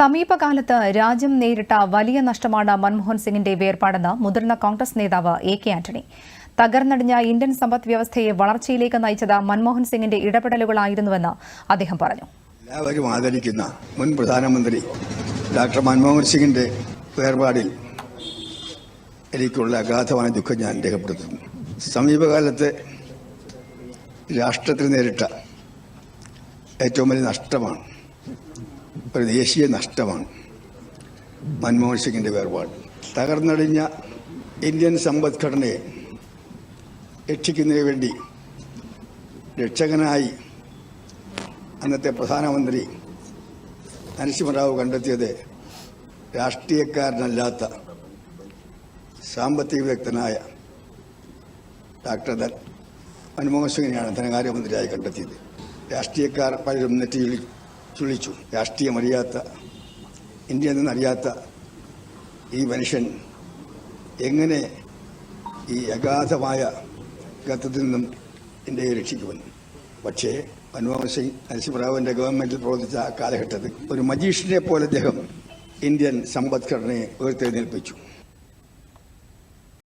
സമീപകാലത്ത് രാജ്യം നേരിട്ട വലിയ നഷ്ടമാണ് മൻമോഹൻ സിംഗിന്റെ വേർപാടെന്ന് മുതിർന്ന കോൺഗ്രസ് നേതാവ് എ കെ ആന്റണി. തകർന്നടിഞ്ഞ ഇന്ത്യൻ സമ്പദ് വ്യവസ്ഥയെ വളർച്ചയിലേക്ക് നയിച്ചത് മൻമോഹൻ സിംഗിന്റെ ഇടപെടലുകളായിരുന്നുവെന്ന് അദ്ദേഹം പറഞ്ഞു. എല്ലാവരും ആദരിക്കുന്ന മുൻ പ്രധാനമന്ത്രി ഡോക്ടർ മൻമോഹൻ സിംഗിന്റെ വേർപാടിൽ എനിക്കുള്ള അഗാധമായ ദുഃഖം ഞാൻ രേഖപ്പെടുത്തുന്നു. സമീപകാലത്ത് രാഷ്ട്രത്തിൽ നേരിട്ട ഏറ്റവും വലിയ നഷ്ടമാണ് ഒരു ദേശീയ നഷ്ടമാണ്. മൻമോഹൻ സിംഗിന്റെ വേർപാട്. തകർന്നടിഞ്ഞ ഇന്ത്യൻ സമ്പദ്ഘടനയെ രക്ഷിക്കുന്നതിന് വേണ്ടി രക്ഷകനായി അന്നത്തെ പ്രധാനമന്ത്രി നരസിംഹറാവു കണ്ടെത്തിയത് രാഷ്ട്രീയക്കാരനല്ലാത്ത സാമ്പത്തിക വിദഗ്ധനായ ഡോക്ടർ മൻമോഹൻ സിംഗിനെയാണ് ധനകാര്യമന്ത്രിയായി കണ്ടെത്തിയത്. രാഷ്ട്രീയക്കാർ പലരും നെറ്റി ചുളി ചുളിച്ചു രാഷ്ട്രീയമറിയാത്ത ഇന്ത്യ എന്നറിയാത്ത ഈ മനുഷ്യൻ എങ്ങനെ ഈ അഗാധമായ ഗത്തത്തിൽ നിന്നും ഇന്ത്യയെ രക്ഷിക്കുമെന്ന് പക്ഷേ മൻമോഹൻ സിംഗ് നരസിംഹറാവുവിന്റെ ഗവൺമെന്റിൽ പ്രവർത്തിച്ച ആ കാലഘട്ടത്തിൽ ഒരു മജീഷ്യനെ പോലെ അദ്ദേഹം ഇന്ത്യൻ സമ്പദ്ഘടനയെ ഉയർത്തെഴുന്നേൽപ്പിച്ചു.